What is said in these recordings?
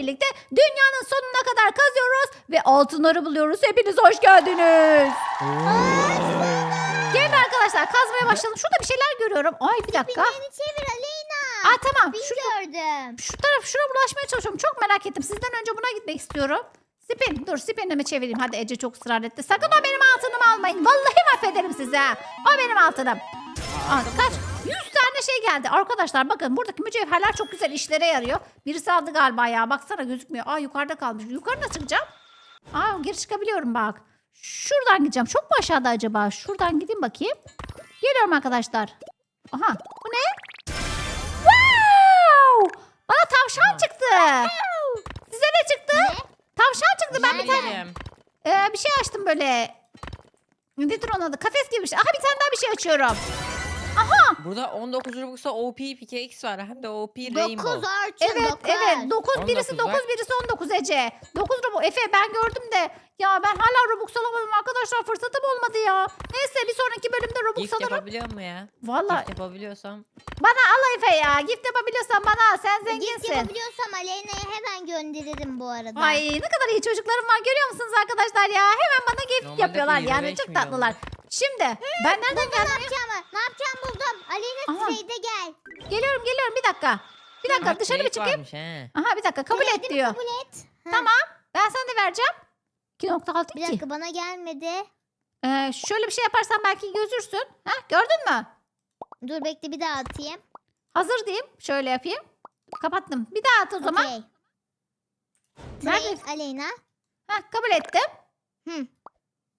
birlikte dünyanın sonuna kadar kazıyoruz ve altınları buluyoruz. Hepiniz hoş geldiniz. Gelin arkadaşlar kazmaya başlayalım. Şurada bir şeyler görüyorum. Ay bir dakika. Beni çevir Aleyna. Aa tamam. Bin Şu, gördüm. şu taraf şuna bulaşmaya çalışıyorum. Çok merak ettim. Sizden önce buna gitmek istiyorum. Spin. Dur spinimi çevireyim. Hadi Ece çok ısrar etti. Sakın o benim altınımı almayın. Vallahi mahvederim sizi ha. O benim altınım. Aa, kaç? 100 tane şey geldi. Arkadaşlar bakın buradaki mücevherler çok güzel işlere yarıyor. Birisi aldı galiba ya. Baksana gözükmüyor. Aa yukarıda kalmış. Yukarı nasıl çıkacağım? Aa geri çıkabiliyorum bak. Şuradan gideceğim. Çok mu aşağıda acaba? Şuradan gideyim bakayım. Geliyorum arkadaşlar. Aha bu ne? Wow! Bana tavşan çıktı. Size ne çıktı? Tavşan çıktı. Ben bir tane ee, bir şey açtım böyle. Nedir onun adı? Kafes gibi bir şey. Aha bir tane daha bir şey açıyorum. Burada 19 Robux'a OP PKX var. Hem de OP 9 Rainbow. Orçun Evet 9. evet 9 birisi 19 9 var. birisi 19 Ece. 9 Robux. Efe ben gördüm de ya ben hala Robux alamadım arkadaşlar fırsatım olmadı ya. Neyse bir sonraki bölümde Robux Gift alırım. yapabiliyor mu ya? Valla Gift yapabiliyorsam. bana al Efe ya. Gift yapabiliyorsan bana sen Gift zenginsin. yapabiliyorsam Aleyna'ya hemen gönderirim bu arada. Ay ne kadar iyi çocuklarım var görüyor musunuz arkadaşlar ya. Hemen bana gift Normalde yapıyorlar yani 25 çok milyon. tatlılar. Şimdi ben nereden Ne geldim? yapacağım? Ne yapacağım buldum. Aleyna Aha. trade'e gel. Geliyorum geliyorum bir dakika. Bir dakika Bak, dışarı trade çıkayım. varmış, he. Aha bir dakika kabul et Trade'imi diyor. Kabul et. Ha, Tamam. Ben sana da vereceğim. 2.6 Bir 2. dakika bana gelmedi. Ee, şöyle bir şey yaparsan belki gözürsün. Ha, gördün mü? Dur bekle bir daha atayım. Hazır diyeyim. Şöyle yapayım. Kapattım. Bir daha at o zaman. Okey. Nerede? Aleyna. Ha, kabul ettim. Hı.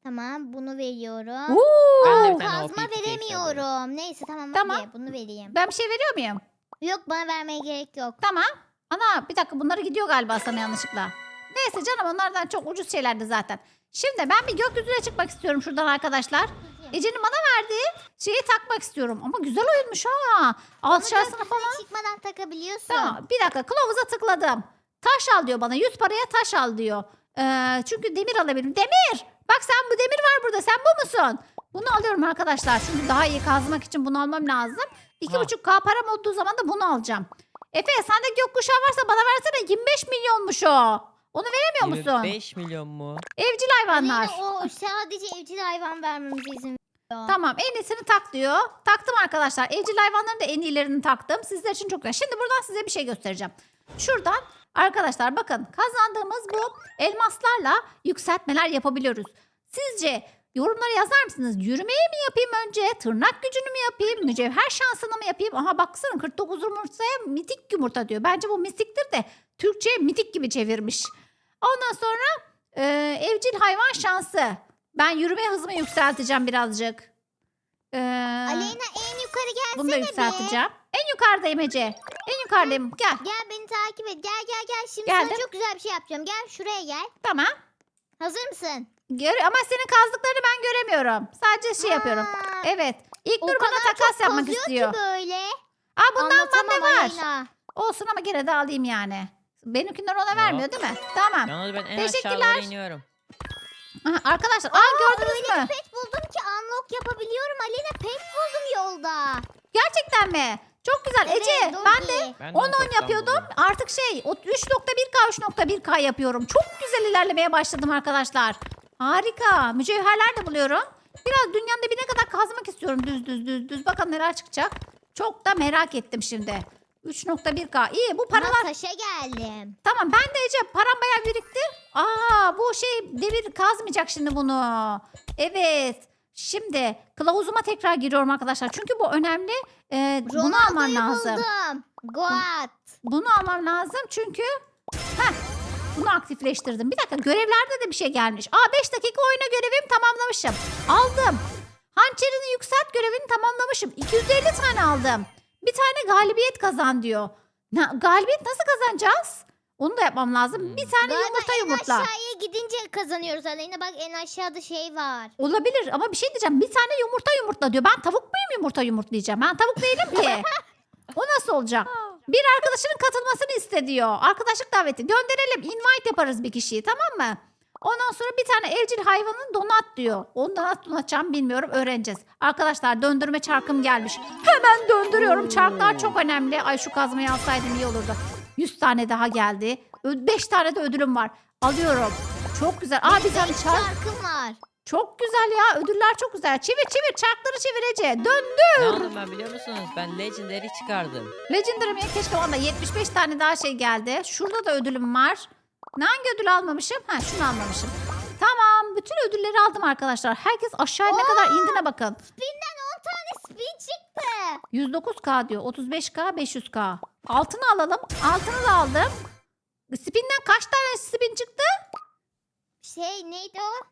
Tamam bunu veriyorum. Ben de Oo. Kazma OP PKX veremiyorum. Neyse tamam, Tamam. hadi bunu vereyim. Ben bir şey veriyor muyum? Yok bana vermeye gerek yok. Tamam. Ana bir dakika bunları gidiyor galiba sana yanlışlıkla. Neyse canım onlardan çok ucuz şeylerdi zaten. Şimdi ben bir gökyüzüne çıkmak istiyorum şuradan arkadaşlar. Ece'nin bana verdiği şeyi takmak istiyorum. Ama güzel oyunmuş ha. Aşağısına falan. Çıkmadan takabiliyorsun. Tamam bir dakika kılavuza tıkladım. Taş al diyor bana 100 paraya taş al diyor. Ee, çünkü demir alabilirim. Demir! Bak sen bu demir var burada sen bu musun? Bunu alıyorum arkadaşlar. Çünkü daha iyi kazmak için bunu almam lazım. 2,5k param olduğu zaman da bunu alacağım. Efe sende gökkuşağı varsa bana versene 25 milyonmuş o. Onu veremiyor musun? 25 milyon mu? Evcil hayvanlar. Aleyna o sadece evcil hayvan vermemize izin veriyor. Tamam en iyisini tak diyor. Taktım arkadaşlar. Evcil hayvanların da en iyilerini taktım. Sizler için çok güzel. Şimdi buradan size bir şey göstereceğim. Şuradan arkadaşlar bakın kazandığımız bu elmaslarla yükseltmeler yapabiliyoruz. Sizce yorumlara yazar mısınız? Yürümeyi mi yapayım önce? Tırnak gücünü mü yapayım? Mücevher şansını mı yapayım? Aha baksana 49 yumurtaya mitik yumurta diyor. Bence bu mistiktir de Türkçe'ye mitik gibi çevirmiş. Ondan sonra e, evcil hayvan şansı. Ben yürüme hızımı yükselteceğim birazcık. Ee, Aleyna en yukarı gelsene bunu da be. En yukarıdayım Ece. En yukarıdayım. Gel. Gel beni takip et. Gel gel gel. Şimdi Geldim. sana çok güzel bir şey yapacağım. Gel şuraya gel. Tamam. Hazır mısın? Gör ama senin kazdıklarını ben göremiyorum. Sadece şey yapıyorum. Aa, Evet. İlk o Nur bana takas çok yapmak kazıyor istiyor. ki böyle. Aa bundan Anlatamam bende var. Aleyna. Olsun ama gene de alayım yani. Benimkinden ona vermiyor değil mi? Tamam. Yalnız ben en Teşekkürler. doğru iniyorum. Aha, arkadaşlar aa gördünüz Öyle mü? bir pet buldum ki unlock yapabiliyorum. Aleyna pet buldum yolda. Gerçekten mi? Çok güzel. Evet, Ece ben de Ben 10 10 çoktan yapıyordum. buldum. Artık şey o 3.1K 3.1K yapıyorum. Çok güzel ilerlemeye başladım arkadaşlar. Harika. Mücevherler de buluyorum. Biraz dünyanın dibine kadar kazmak istiyorum düz düz düz düz. Bakalım neler çıkacak. Çok da merak ettim şimdi. 3.1K. İyi bu paralar Ama taşa geldim. Tamam ben de Ece param bayağı birikti. Aa bu şey devir kazmayacak şimdi bunu. Evet. Şimdi kılavuzuma tekrar giriyorum arkadaşlar. Çünkü bu önemli. Ee, bunu almam Ronaldo'yu lazım. buldum. Goat. Bunu almam lazım çünkü Heh, bunu aktifleştirdim. Bir dakika görevlerde de bir şey gelmiş. Aa 5 dakika oyuna görevimi tamamlamışım. Aldım. Hançerini yükselt görevini tamamlamışım. 250 tane aldım. Bir tane galibiyet kazan diyor. Na, galibiyet nasıl kazanacağız? Onu da yapmam lazım. Bir tane Galiba yumurta en yumurtla. aşağıya gidince kazanıyoruz Aleyna. Bak en aşağıda şey var. Olabilir ama bir şey diyeceğim. Bir tane yumurta yumurtla diyor. Ben tavuk muyum yumurta yumurtlayacağım? Ben tavuk değilim ki. o nasıl olacak? Bir arkadaşının katılmasını iste diyor. Arkadaşlık daveti. Gönderelim. Invite yaparız bir kişiyi tamam mı? Ondan sonra bir tane evcil hayvanın donat diyor. Onu da nasıl donatacağım bilmiyorum. Öğreneceğiz. Arkadaşlar döndürme çarkım gelmiş. Hemen döndürüyorum. Çarklar çok önemli. Ay şu kazmayı alsaydım iyi olurdu. 100 tane daha geldi. 5 tane de ödülüm var. Alıyorum. Çok güzel. Aa bir tane çark. Şarkım var. Çok güzel ya. Ödüller çok güzel. Çevir çevir. Çarkları çevir Ece. Dön. Ne aldım ben biliyor musunuz? Ben Legendary çıkardım. Legendary mi? Keşke bana 75 tane daha şey geldi. Şurada da ödülüm var. Ne hangi ödül almamışım? Ha şunu almamışım. Tamam. Bütün ödülleri aldım arkadaşlar. Herkes aşağıya ne kadar indiğine bakın. Spin'den 10 tane spin çıktı. 109k diyor. 35k, 500k. Altını alalım. Altını da aldım. Spin'den kaç tane spin çıktı? Şey neydi o?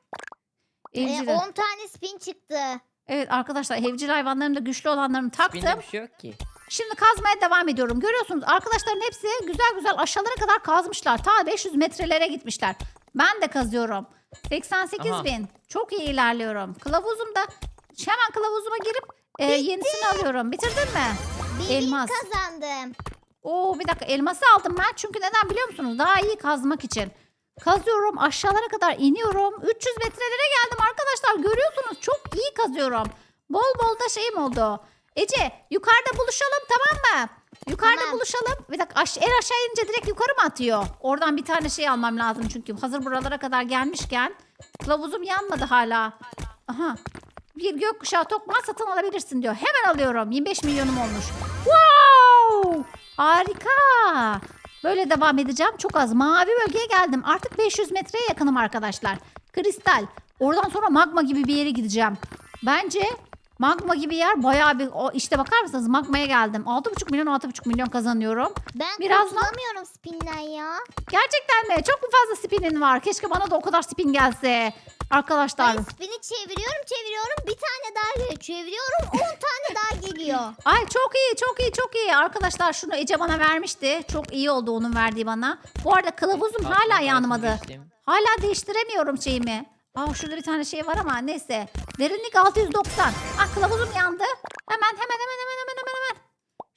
Ee, Evcil. 10 tane spin çıktı. Evet arkadaşlar evcil hayvanlarım da güçlü olanlarını taktım. Binde bir şey yok ki. Şimdi kazmaya devam ediyorum. Görüyorsunuz arkadaşların hepsi güzel güzel aşağılara kadar kazmışlar. Ta 500 metrelere gitmişler. Ben de kazıyorum. 88 Aha. bin. Çok iyi ilerliyorum. Kılavuzum da hemen kılavuzuma girip e, yenisini alıyorum. Bitirdin mi? Bir Elmas. kazandım. Oo bir dakika elması aldım ben. Çünkü neden biliyor musunuz? Daha iyi kazmak için. Kazıyorum aşağılara kadar iniyorum. 300 metrelere geldim arkadaşlar. Görüyorsunuz çok iyi kazıyorum. Bol bol da şeyim oldu. Ece yukarıda buluşalım tamam mı? Yukarıda Tamam. buluşalım. Bir dakika aş- en aşağı inince direkt yukarı mı atıyor? Oradan bir tane şey almam lazım çünkü. Hazır buralara kadar gelmişken. Kılavuzum yanmadı hala. Aha. Bir gökkuşağı tokmağı satın alabilirsin diyor. Hemen alıyorum. 25 milyonum olmuş. Wow! Harika. Böyle devam edeceğim. Çok az. Mavi bölgeye geldim. Artık 500 metreye yakınım arkadaşlar. Kristal. Oradan sonra magma gibi bir yere gideceğim. Bence magma gibi yer bayağı bir... O, işte bakar mısınız magmaya geldim. 6,5 milyon 6,5 milyon kazanıyorum. Ben Birazdan- kurtulamıyorum spin'den ya. Gerçekten mi? Çok mu fazla spinin var? Keşke bana da o kadar spin gelse. Arkadaşlar. Ben spin'i çeviriyorum çeviriyorum bir tane daha geliyor. Çeviriyorum 10 tane daha geliyor. Ay çok iyi çok iyi çok iyi. Arkadaşlar şunu Ece bana vermişti. Çok iyi oldu onun verdiği bana. Bu arada kılavuzum hala Aklımdan yanmadı. Hala değiştiremiyorum şeyimi. Aa şurada bir tane şey var ama neyse. Derinlik 690. Ah kılavuzum yandı. Hemen hemen hemen hemen hemen hemen hemen.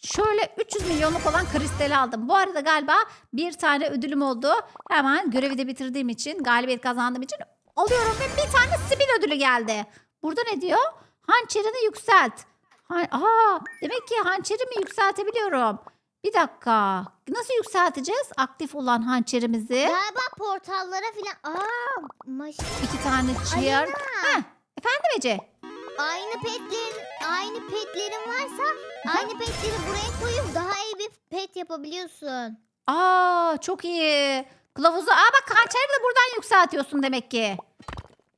Şöyle 300 milyonluk olan kristali aldım. Bu arada galiba bir tane ödülüm oldu. Hemen görevi de bitirdiğim için, galibiyet kazandığım için alıyorum ve bir tane spin ödülü geldi. Burada ne diyor? Hançerini yükselt. Ha- Aa, demek ki hançerimi yükseltebiliyorum. Bir dakika. Nasıl yükselteceğiz aktif olan hançerimizi? Galiba portallara filan. Aa maşin. İki tane cheer. Heh, efendim Ece? Aynı petlerin aynı petlerin varsa aynı petleri buraya koyup daha iyi bir pet yapabiliyorsun. Aa çok iyi. Kılavuzu. Aa bak hançeri de buradan yükseltiyorsun demek ki.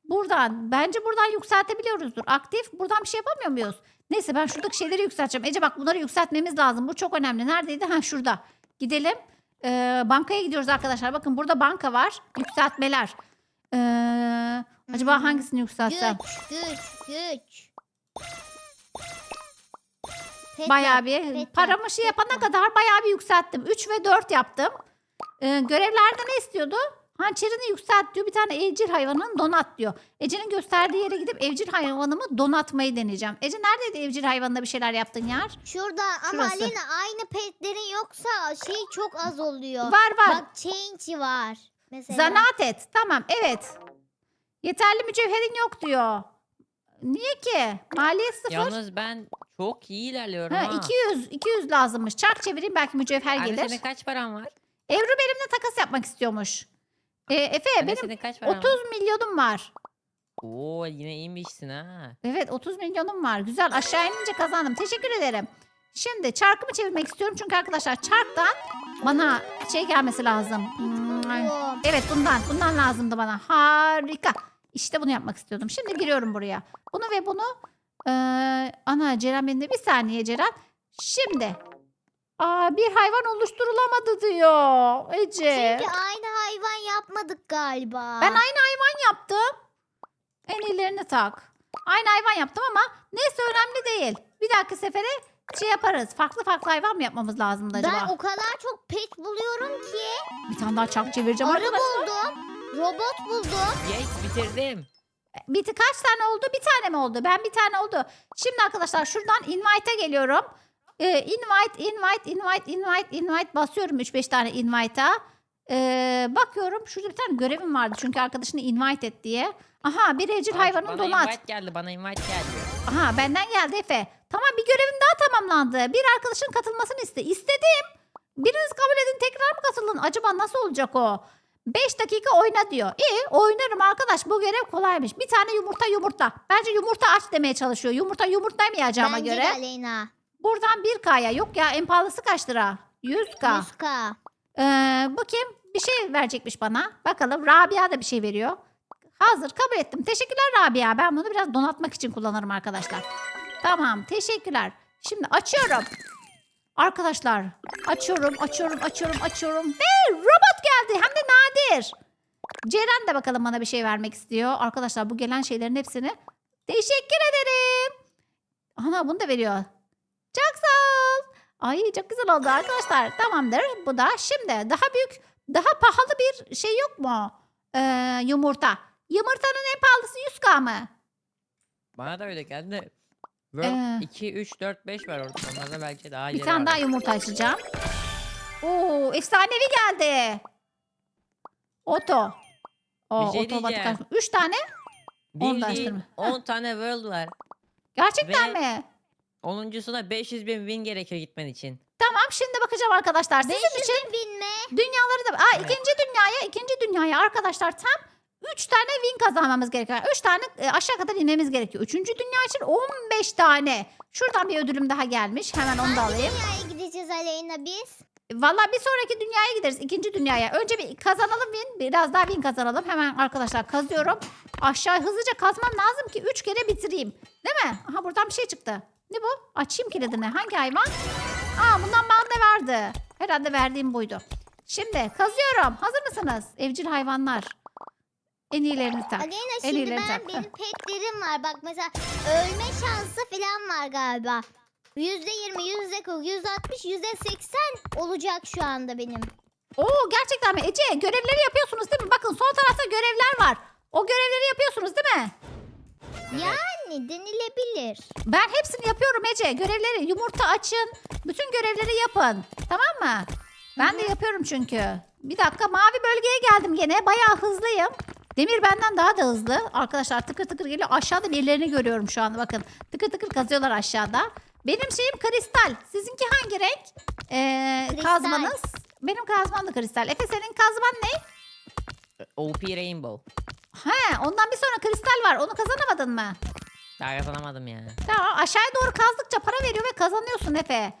Buradan. Bence buradan yükseltebiliyoruzdur. Aktif. Buradan bir şey yapamıyor muyuz? Neyse ben şuradaki şeyleri yükselteceğim. Ece bak bunları yükseltmemiz lazım. Bu çok önemli. Neredeydi? Ha şurada. Gidelim. Ee, bankaya gidiyoruz arkadaşlar. Bakın burada banka var. Yükseltmeler. Ee, acaba hangisini yükseltsem? Güç, güç, güç. Pet Bayağı bir pet paramı şey yapana yap. kadar bayağı bir yükselttim. 3 ve 4 yaptım. Ee, görevlerde ne istiyordu? Hançerini yükselt diyor. Bir tane evcil hayvanın donat diyor. Ece'nin gösterdiği yere gidip evcil hayvanımı donatmayı deneyeceğim. Ece neredeydi evcil hayvanında bir şeyler yaptın yer? Şurada ama Şurası. Alena aynı petlerin yoksa şey çok az oluyor. Var var. Bak change var. Mesela. Zanaat et. Tamam evet. Yeterli mücevherin yok diyor. Niye ki? Maliyet sıfır. Yalnız ben çok iyi ilerliyorum Ha, ha. 200, 200 lazımmış. Çark çevireyim belki mücevher Anne gelir. senin kaç paran var? Evru benimle takas yapmak istiyormuş. Ee, Efe Anne benim senin kaç paran 30 var? milyonum var. Oo yine iyiymişsin ha. Evet 30 milyonum var. Güzel aşağı inince kazandım. Teşekkür ederim. Şimdi çarkımı çevirmek istiyorum. Çünkü arkadaşlar çarktan bana şey gelmesi lazım. Hmm. Evet bundan. Bundan lazımdı bana. Harika. İşte bunu yapmak istiyordum. Şimdi giriyorum buraya. Bunu ve bunu eee, ana Ceren benim de bir saniye Ceren. Şimdi Aa, bir hayvan oluşturulamadı diyor Ece. Çünkü aynı hayvan yapmadık galiba. Ben aynı hayvan yaptım. En iyilerini tak. Aynı hayvan yaptım ama neyse önemli değil. Bir dahaki sefere şey yaparız. Farklı farklı hayvan mı yapmamız lazımdı acaba? Ben o kadar çok pet buluyorum ki. Bir tane daha çark çevireceğim Arı arkadaşlar. buldum. Robot buldum. Yes bitirdim. Bir kaç tane oldu? Bir tane mi oldu? Ben bir tane oldu. Şimdi arkadaşlar şuradan invite'a geliyorum. Ee, invite, invite, invite, invite, invite basıyorum 3-5 tane invite'a. Ee, bakıyorum şurada bir tane görevim vardı çünkü arkadaşını invite et diye. Aha bir evcil Aa, hayvanın bana donat. invite geldi bana invite geldi. Aha benden geldi Efe. Tamam bir görevim daha tamamlandı. Bir arkadaşın katılmasını iste. İstedim. Biriniz kabul edin tekrar mı katılın? Acaba nasıl olacak o? 5 dakika oyna diyor. İyi oynarım arkadaş bu görev kolaymış. Bir tane yumurta yumurta. Bence yumurta aç demeye çalışıyor. Yumurta yumurtlamayacağıma Bence göre. de Aleyna. Buradan 1K'ya. Yok ya en pahalısı kaç lira? 100K. 100k. Ee, bakayım bir şey verecekmiş bana. Bakalım Rabia da bir şey veriyor. Hazır kabul ettim. Teşekkürler Rabia. Ben bunu biraz donatmak için kullanırım arkadaşlar. Tamam teşekkürler. Şimdi açıyorum. Arkadaşlar açıyorum açıyorum açıyorum açıyorum. Ve robot geldi hem de nadir. Ceren de bakalım bana bir şey vermek istiyor. Arkadaşlar bu gelen şeylerin hepsini teşekkür ederim. Ana bunu da veriyor. Çok sağ ol. Ay çok güzel oldu arkadaşlar. Tamamdır. Bu da şimdi daha büyük, daha pahalı bir şey yok mu? Ee, yumurta. Yumurtanın en pahalısı 100k mı? Bana da öyle geldi. World Ee. 2, 3, 4, 5 var orada. Onlarda belki daha Bir tane daha vardır. yumurta açacağım. Oo, efsanevi geldi. Oto. O, Bir şey otomatik diyeceğim. Üç tane. Bildiğin açtırma. 10 tane world var. Gerçekten Ve- mi? 10.suna 500 bin win gerekiyor gitmen için. Tamam şimdi bakacağım arkadaşlar. Sizin 500 için bin bin mi? dünyaları da... Aa, ikinci dünyaya, ikinci dünyaya arkadaşlar tam 3 tane win kazanmamız gerekiyor. 3 tane e, aşağı kadar inmemiz gerekiyor. Üçüncü dünya için 15 tane. Şuradan bir ödülüm daha gelmiş. Hemen onu da Hangi alayım. dünyaya gideceğiz Aleyna biz? Valla bir sonraki dünyaya gideriz. ikinci dünyaya. Önce bir kazanalım win. Biraz daha win kazanalım. Hemen arkadaşlar kazıyorum. Aşağı hızlıca kazmam lazım ki 3 kere bitireyim. Değil mi? Aha buradan bir şey çıktı. Ne bu? Açayım kilidini. Hangi hayvan? Aa bundan bana da verdi. Herhalde verdiğim buydu. Şimdi kazıyorum. Hazır mısınız? Evcil hayvanlar. En iyilerini tak. Aleyna En şimdi ben tak. benim petlerim var. Bak mesela ölme şansı falan var galiba. Yüzde yirmi, yüzde kırk, yüzde altmış, yüzde seksen olacak şu anda benim. Oo gerçekten mi? Ece görevleri yapıyorsunuz değil mi? Bakın sol tarafta görevler var. O görevleri yapıyorsunuz değil mi? Yani denilebilir. Ben hepsini yapıyorum Ece. Görevleri yumurta açın. Bütün görevleri yapın. Tamam mı? Ben de yapıyorum çünkü. Bir dakika mavi bölgeye geldim gene. Bayağı hızlıyım. Demir benden daha da hızlı. Arkadaşlar tıkır tıkır geliyor. Aşağıda birilerini görüyorum şu anda bakın. Tıkır tıkır kazıyorlar aşağıda. Benim şeyim kristal. Sizinki hangi renk? Ee, Kristal. kazmanız. Benim kazmam da kristal. Efe senin kazman ne? OP Rainbow. He ondan bir sonra kristal var. Onu kazanamadın mı? Daha kazanamadım ya. Tamam aşağıya doğru kazdıkça para veriyor ve kazanıyorsun Efe.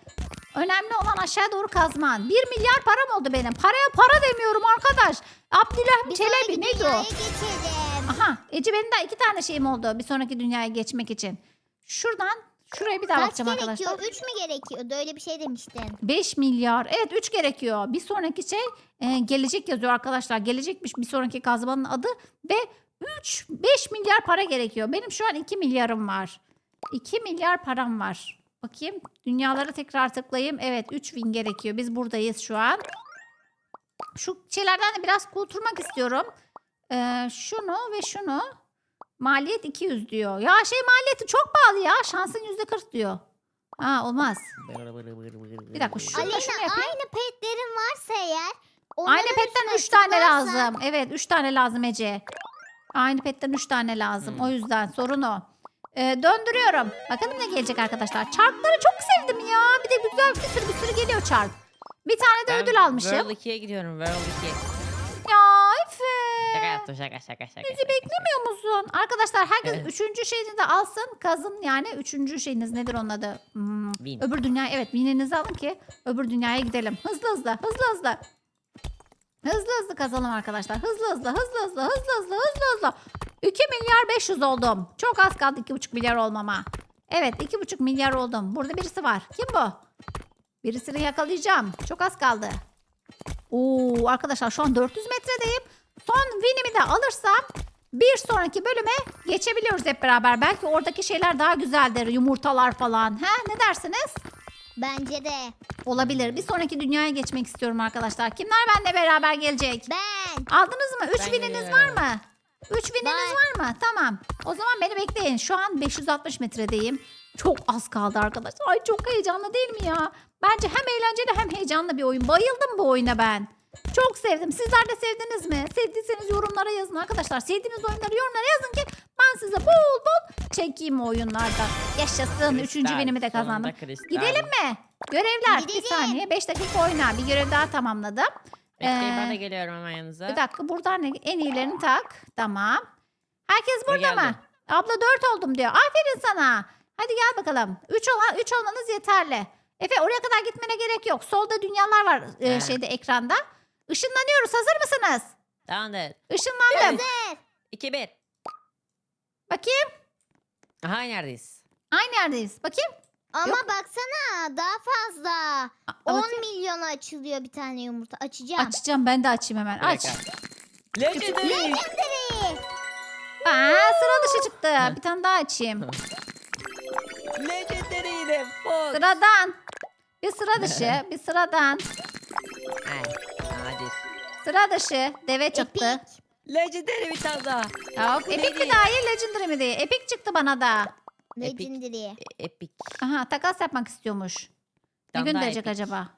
Önemli olan aşağıya doğru kazman. 1 milyar param oldu benim. Paraya para demiyorum arkadaş. Abdülhamit Bir Çelebi neydi o? geçelim. Aha Ece benim daha iki tane şeyim oldu bir sonraki dünyaya geçmek için. Şuradan şuraya bir daha Kaç bakacağım gerekiyor? arkadaşlar. Üç mü gerekiyordu? Öyle bir şey demiştin. 5 milyar. Evet 3 gerekiyor. Bir sonraki şey e, gelecek yazıyor arkadaşlar. Gelecekmiş bir sonraki kazmanın adı ve 3 5 milyar para gerekiyor. Benim şu an 2 milyarım var. 2 milyar param var. Bakayım dünyalara tekrar tıklayayım. Evet 3000 gerekiyor. Biz buradayız şu an. Şu şeylerden de biraz kurtulmak istiyorum. Ee, şunu ve şunu. Maliyet 200 diyor. Ya şey maliyeti çok pahalı ya. Şansın %40 diyor. Ha olmaz. Bir dakika şu Aleyna şunu yapayım. aynı petlerin varsa eğer Aynı petten üstüne 3 tane lazım. Evet 3 tane lazım Ece. Aynı petten 3 tane lazım. Hmm. O yüzden sorun o. Ee, döndürüyorum. Bakalım ne gelecek arkadaşlar. Çarkları çok sevdim ya. Bir de güzel bir sürü bir sürü geliyor çark. Bir tane de Ben ödül almışım. World 2'ye gidiyorum. World 2. Ya Şaka Efe. yaptım şaka şaka şaka. Bizi şaka, beklemiyor musun? Arkadaşlar herkes Evet. üçüncü şeyini de alsın. Kazın yani üçüncü şeyiniz nedir onun adı? Hmm, Win. Öbür dünya evet wininizi alın ki öbür dünyaya gidelim. Hızlı hızlı hızlı hızlı. Hızlı hızlı kazalım arkadaşlar. Hızlı hızlı hızlı hızlı hızlı hızlı hızlı hızlı. 2 milyar 500 oldum. Çok az kaldı 2,5 milyar olmama. Evet 2,5 milyar oldum. Burada birisi var. Kim bu? Birisini yakalayacağım. Çok az kaldı. Oo arkadaşlar şu an 400 metredeyim. Son winimi de alırsam bir sonraki bölüme geçebiliyoruz hep beraber. Belki oradaki şeyler daha güzeldir. Yumurtalar falan. He ne dersiniz? Bence de. Olabilir. Bir sonraki dünyaya geçmek istiyorum arkadaşlar. Kimler benimle beraber gelecek? Ben. Aldınız mı? 3 Ben wininiz var geliyorum. mı? 3 wininiz var. mı? Tamam. O zaman beni bekleyin. Şu an 560 metredeyim. Çok az kaldı arkadaşlar. Ay çok heyecanlı değil mi ya? Bence hem eğlenceli hem heyecanlı bir oyun. Bayıldım bu oyuna ben. Çok sevdim. Sizler de sevdiniz mi? Sevdiyseniz yorumlara yazın arkadaşlar. Sevdiğiniz oyunları yorumlara yazın ki ben size bol bol çekeyim o oyunlardan. Yaşasın. Üçüncü Kristal, winimi de sonunda kazandım. kristal. Gidelim mi? Görevler bir Gidelim. saniye 5 dakika oyna. Bir görev daha tamamladım. Bekleyin ben Ee, de geliyorum hemen yanınıza. Bir dakika buradan en iyilerini tak. Tamam. Herkes Ben burada mı? Abla 4 oldum diyor. Aferin sana. Hadi gel bakalım. 3 olan 3 olmanız yeterli. Efe oraya kadar gitmene gerek yok. Solda dünyalar var e, He. şeyde ekranda. Işınlanıyoruz. Hazır mısınız? Tamamdır. Işınlandım. 2 1. Bakayım. Aha neredeyiz? Aynı yerdeyiz. Bakayım. Ama Yok. baksana daha fazla. A- 10 bakayım. milyona açılıyor bir tane yumurta. Açacağım. Açacağım ben de açayım hemen. Bir Aç. dakika. Legendary. Legendary. Aa, sıra dışı çıktı. Bir tane daha açayım. Legendary yine. Fox. Sıradan. Bir sıra dışı. Bir sıradan. Ay, Nadir. Sıra dışı. Deve çıktı. Epic. Legendary bir tane daha. Yok. Epic mi daha iyi Legendary mi değil? Epic çıktı bana da. Epic. Legendary. E- Epic. Aha takas yapmak istiyormuş. Ne Tam daha gönderecek epic. acaba?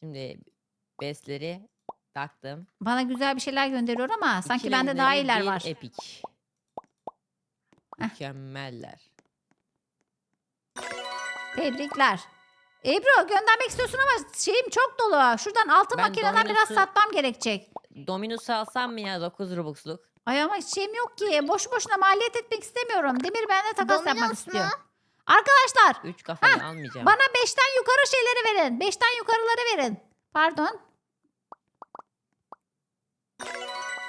Şimdi besleri taktım. Bana güzel bir şeyler gönderiyor ama sanki İki bende daha legendary, iyiler bir var. Epic. Mükemmeller. Tebrikler. Ebru göndermek istiyorsun ama şeyim çok dolu. Şuradan altın Ben makineden biraz Dominus'u- satmam gerekecek. Dominus'u alsam mı ya 9 Robux'luk? Ay ama hiç şeyim yok ki. Boş boşuna maliyet etmek istemiyorum. Demir benimle takas yapmak Dominos istiyor. Arkadaşlar 3 kafalı almayacağım. bana 5'ten yukarı şeyleri verin. 5'ten yukarıları verin. Pardon.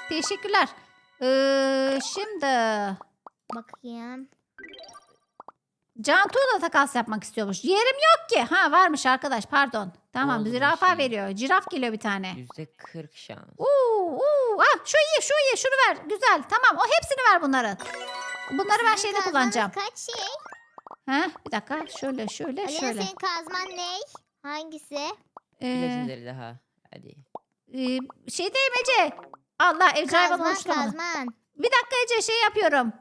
Teşekkürler. Ee, şimdi Bakayım. Cantu da takas yapmak istiyormuş. Yerim yok ki. Ha varmış arkadaş pardon. Tamam Oldu zürafa veriyor. Ciraf geliyor bir tane. %40 şans. Uuu, uuu. Ah, şu iyi şu iyi şunu ver. Güzel tamam o hepsini ver bunların. Bunları ben şeyde kazmanız kullanacağım. Kaç şey? Ha, bir dakika şöyle şöyle Alena şöyle. senin kazman ne? Hangisi? Ee, Legendary daha. Hadi. e, şey değil mi Ece? Allah evcil hayvan Kazman oluşturamadım. kazman. Bir dakika Ece şey yapıyorum.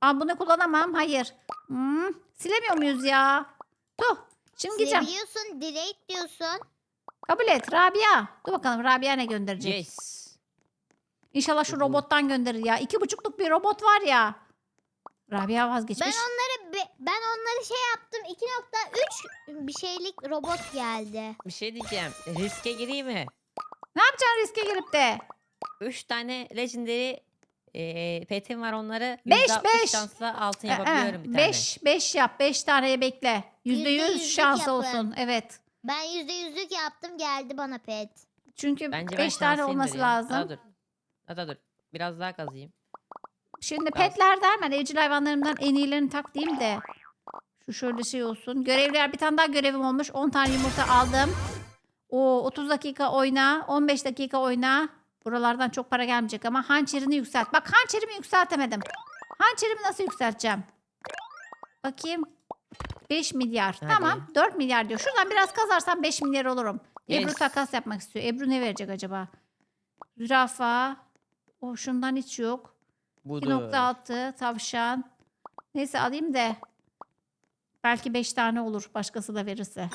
Aa, bunu kullanamam. Hayır. Hmm, silemiyor muyuz ya? Tuh. Şimdi gideceğim. Silebiliyorsun, direkt diyorsun. Kabul et. Rabia. Dur bakalım Rabia ne gönderecek? Yes. İnşallah şu robottan gönderir ya. İki buçukluk bir robot var ya. Rabia Ben vazgeçmiş. onları be- ben onları şey yaptım. 2.3 bir şeylik robot geldi. Bir şey diyeceğim. Riske gireyim mi? Ne yapacaksın riske girip de? 3 tane Legendary e, petim var onları. Beş, %60 beş. şansla altın yapabiliyorum bir tane. 5 5 yap. 5 taneye bekle. Yüzde Yüzde yüz yüzlük şans yapın. olsun. Evet. Ben %100'lük yaptım geldi bana pet. Çünkü Bence 5 ben tane şanslıyımdır olması ya. lazım. Daha dur. Daha dur. Biraz daha kazıyım. Şimdi Ben- petlerden ben evcil hayvanlarımdan en iyilerini tak diyeyim de. Şu şöyle şey olsun. Görevler bir tane daha görevim olmuş. 10 tane yumurta aldım. O 30 dakika oyna. 15 dakika oyna. Buralardan çok para gelmeyecek ama hançerini yükselt. Bak hançerimi yükseltemedim. Hançerimi nasıl yükselteceğim? Bakayım. 5 milyar. Hadi. Tamam. 4 milyar diyor. Şuradan biraz kazarsam 5 milyar olurum. Ebru Yes. takas yapmak istiyor. Ebru ne verecek acaba? Zürafa. O şundan hiç yok. Budur. 2.6 tavşan. Neyse alayım da belki 5 tane olur başkası da verirse.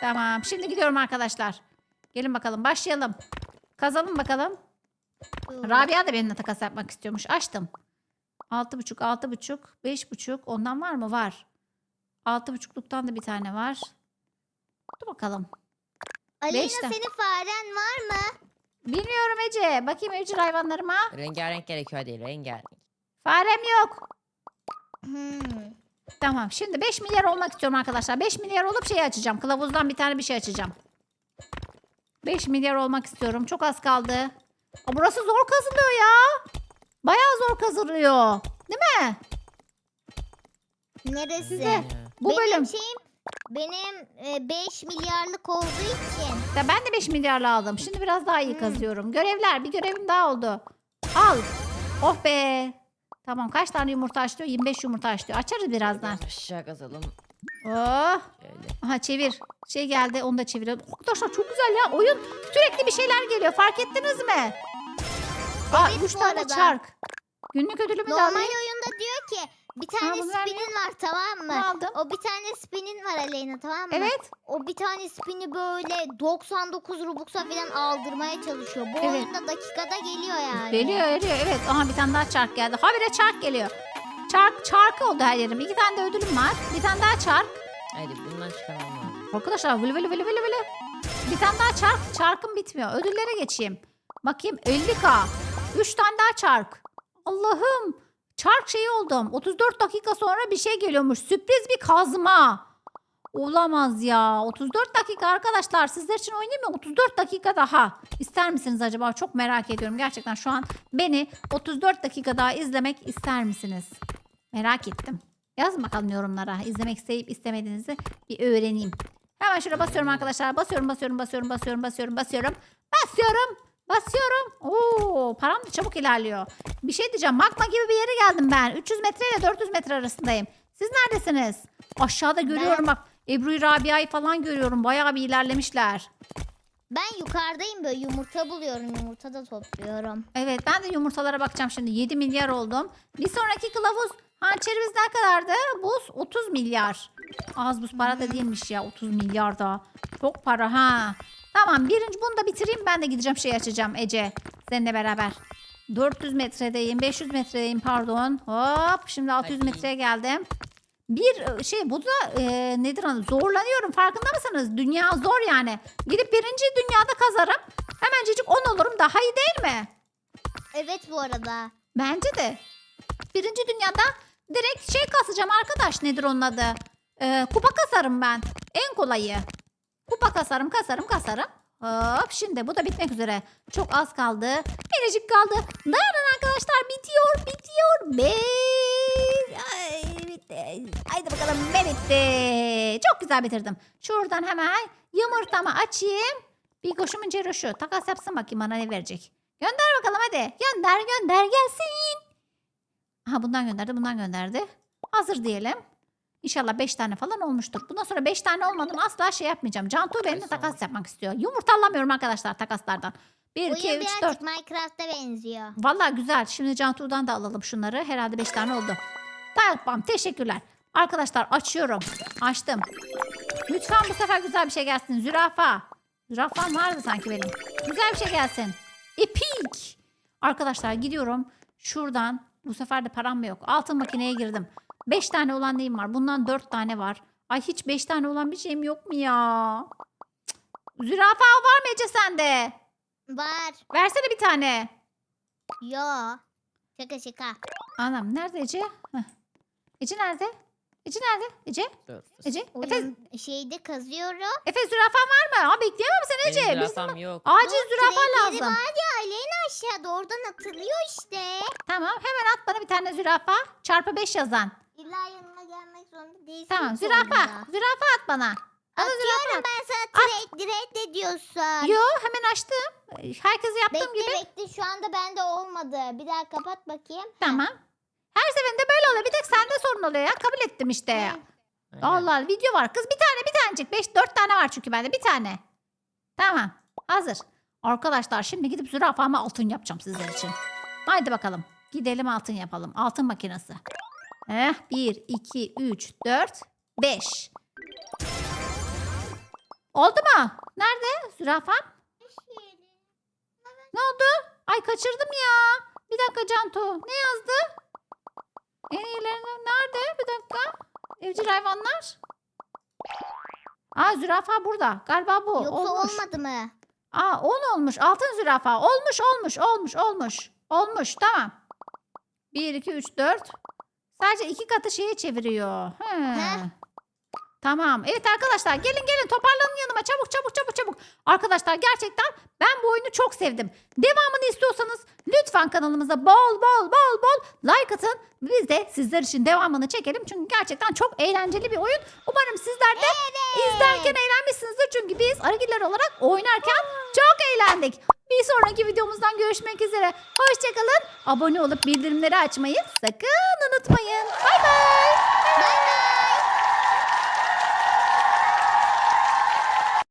Tamam şimdi gidiyorum arkadaşlar. Gelin bakalım başlayalım. Kazalım bakalım. Rabia da benimle takas yapmak istiyormuş. Açtım. 6.5 6.5 5.5 ondan var mı? Var. 6.5'luktan da bir tane var. Dur bakalım. Beşten. senin faren var mı? Bilmiyorum Ece. Bakayım evcil hayvanlarıma. Rengarenk gerekiyor hadi rengarenk. Farem yok. Hmm. Tamam. Şimdi 5 milyar olmak istiyorum arkadaşlar. 5 milyar olup şey açacağım. Kılavuzdan bir tane bir şey açacağım. 5 milyar olmak istiyorum. Çok az kaldı. Aa, burası zor kazılıyor ya. Bayağı zor kazılıyor. Değil mi? Neresi? Size. Bu benim bölüm. şeyim benim 5 milyarlık olduğu için. Ya ben de 5 milyarla aldım. Şimdi biraz daha iyi Hmm. kazıyorum. Görevler. Bir görevim daha oldu. Al. Oh be. Tamam kaç tane yumurta açtıyor? 25 yumurta açtıyor. Açarız birazdan. Biraz aşağı kazalım. Oh. Şöyle. Aha çevir. Şey geldi onu da çevirelim. Arkadaşlar çok güzel ya. Oyun sürekli bir şeyler geliyor. Fark ettiniz mi? Aa, Evet, üç bu tane arada. çark. Günlük ödülümü de Normal alayım. oyunda diyor ki bir tane bunu vermiyor. spinin var tamam Ne mı? aldım? O bir tane spinin var Aleyna tamam mı? Evet. O bir tane spini böyle 99 Robux'a falan aldırmaya çalışıyor. Bu Evet. oyunda dakikada geliyor yani. Geliyor geliyor. Evet. Aha bir tane daha çark geldi. Ha bir de çark geliyor. Çark, çarkı oldu her yerim. İki tane de ödülüm var. Bir tane daha çark. Hadi bundan çıkarmam lazım. Arkadaşlar vılı vılı vılı vılı vılı. Bir tane daha çark. Çarkım bitmiyor. Ödüllere geçeyim. Bakayım 50k. 3 tane daha çark. Allah'ım. Çark şeyi oldum. 34 dakika sonra bir şey geliyormuş. Sürpriz bir kazma. Olamaz ya. 34 dakika arkadaşlar. Sizler için oynayayım mı? 34 dakika daha. İster misiniz acaba? Çok merak ediyorum. Gerçekten şu an beni 34 dakika daha izlemek ister misiniz? Merak ettim. Yazın bakalım yorumlara. İzlemek isteyip istemediğinizi bir öğreneyim. Hemen şuraya basıyorum arkadaşlar. Basıyorum, basıyorum, basıyorum, basıyorum, basıyorum, basıyorum. Basıyorum. Basıyorum. Oo, param da çabuk ilerliyor. Bir şey diyeceğim. Magma gibi bir yere geldim ben. 300 metre ile 400 metre arasındayım. Siz neredesiniz? Aşağıda görüyorum bak. Ebru Rabia'yı falan görüyorum. Bayağı bir ilerlemişler. Ben yukarıdayım böyle yumurta buluyorum. Yumurta da topluyorum. Evet ben de yumurtalara bakacağım şimdi. 7 milyar oldum. Bir sonraki kılavuz hançerimiz ne kadardı? Buz 30 milyar. Az buz para da değilmiş ya 30 milyar da. Çok para ha. Tamam birinci bunu da bitireyim ben de gideceğim şey açacağım Ece. Seninle beraber. 400 metredeyim 500 metredeyim pardon. Hop şimdi 600 Hadi. metreye geldim. Bir e, şey bu da e, nedir adı zorlanıyorum farkında mısınız? Dünya zor yani. Gidip birinci dünyada kazarım. Hemencecik 10 olurum daha iyi değil mi? Evet bu arada. Bence de. Birinci dünyada direkt şey kasacağım arkadaş nedir onun adı? Ee, kupa kasarım ben. En kolayı. Kupa kasarım kasarım kasarım. Hop şimdi bu da bitmek üzere. Çok az kaldı. Minicik kaldı. Dayanın arkadaşlar bitiyor bitiyor. Be Ay, bitti. Haydi bakalım be bitti. Çok güzel bitirdim. Şuradan hemen yumurtamı açayım. Bir koşumun ciroşu. Takas yapsın bakayım bana ne verecek. Gönder bakalım hadi. Gönder gönder gelsin. Aha bundan gönderdi bundan gönderdi. Hazır diyelim. İnşallah 5 tane falan olmuştur. Bundan sonra 5 tane olmadan asla şey yapmayacağım. Cantu benimle takas yapmak istiyor. Yumurta alamıyorum arkadaşlar takaslardan. 1, 2, Oyun 3, 4. birazcık Minecraft'a benziyor. Valla güzel. Şimdi Cantu'dan da alalım şunları. Herhalde 5 tane oldu. Tamam teşekkürler. Arkadaşlar açıyorum. Açtım. Lütfen bu sefer güzel bir şey gelsin. Zürafa. Zürafam vardı sanki benim. Güzel bir şey gelsin. Epik. Arkadaşlar gidiyorum. Şuradan bu sefer de param mı yok. Altın makineye girdim. 5 tane olan neyim var? Bundan 4 tane var. Ay hiç 5 tane olan bir şeyim yok mu ya? Cık. Zürafa var mı Ece sende? Var. Versene bir tane. Yo. Şaka şaka. Anam nerede Ece? Heh. Ece nerede? Ece nerede? Ece? Ece? Efe, Oyun şeyde kazıyorum. Efe zürafan var mı? Aa bekleyemem seni Ece. Benim Bizim zürafam yok. acil Dur, zürafa trade'leri lazım. var ya Aleyna aşağıda oradan atılıyor işte. Tamam hemen at bana bir tane zürafa. Çarpı 5 yazan. İlla yanıma gelmek zorunda değilsin. Tamam ki zürafa. oyunda. Zürafa at bana. Bana zürafa Atıyorum at. ben sana trade trade ediyorsun. Yo hemen açtım. Herkese yaptığım Bekle gibi. bekle şu anda bende olmadı. Bir daha kapat bakayım. Tamam. Her seferinde böyle oluyor. Bir tek sende sorun oluyor ya. Kabul ettim işte. Aynen. Allah Allah video var. Kız bir tane bir tanecik. 5 4 tane var çünkü bende. Bir tane. Tamam. Hazır. Arkadaşlar şimdi gidip zürafama altın yapacağım sizler için. Haydi bakalım. Gidelim altın yapalım. Altın makinesi. Eh 1 2 3 4 5. Oldu mu? Nerede zürafam? Ne oldu? Ay kaçırdım ya. Bir dakika Cantu. Ne yazdı? En iyilerine nerede? Bir dakika. Evcil hayvanlar. Aa zürafa burada. Galiba bu. Yoksa olmuş. olmadı mı? Aa 10 olmuş. Altın zürafa. Olmuş olmuş olmuş olmuş. Olmuş tamam. 1 2 3 4. Sadece iki katı şeyi çeviriyor. He. Heh. Tamam. Evet arkadaşlar gelin gelin toparlanın yanıma çabuk çabuk çabuk çabuk. Arkadaşlar gerçekten ben bu oyunu çok sevdim. Devamını istiyorsanız lütfen kanalımıza bol bol bol bol like atın. Biz de sizler için devamını çekelim. Çünkü gerçekten çok eğlenceli bir oyun. Umarım sizler de izlerken eğlenmişsinizdir. Çünkü biz arıgiller olarak oynarken çok eğlendik. Bir sonraki videomuzdan görüşmek üzere. Hoşçakalın. Abone olup bildirimleri açmayı sakın unutmayın. Bay bay. Bay bay.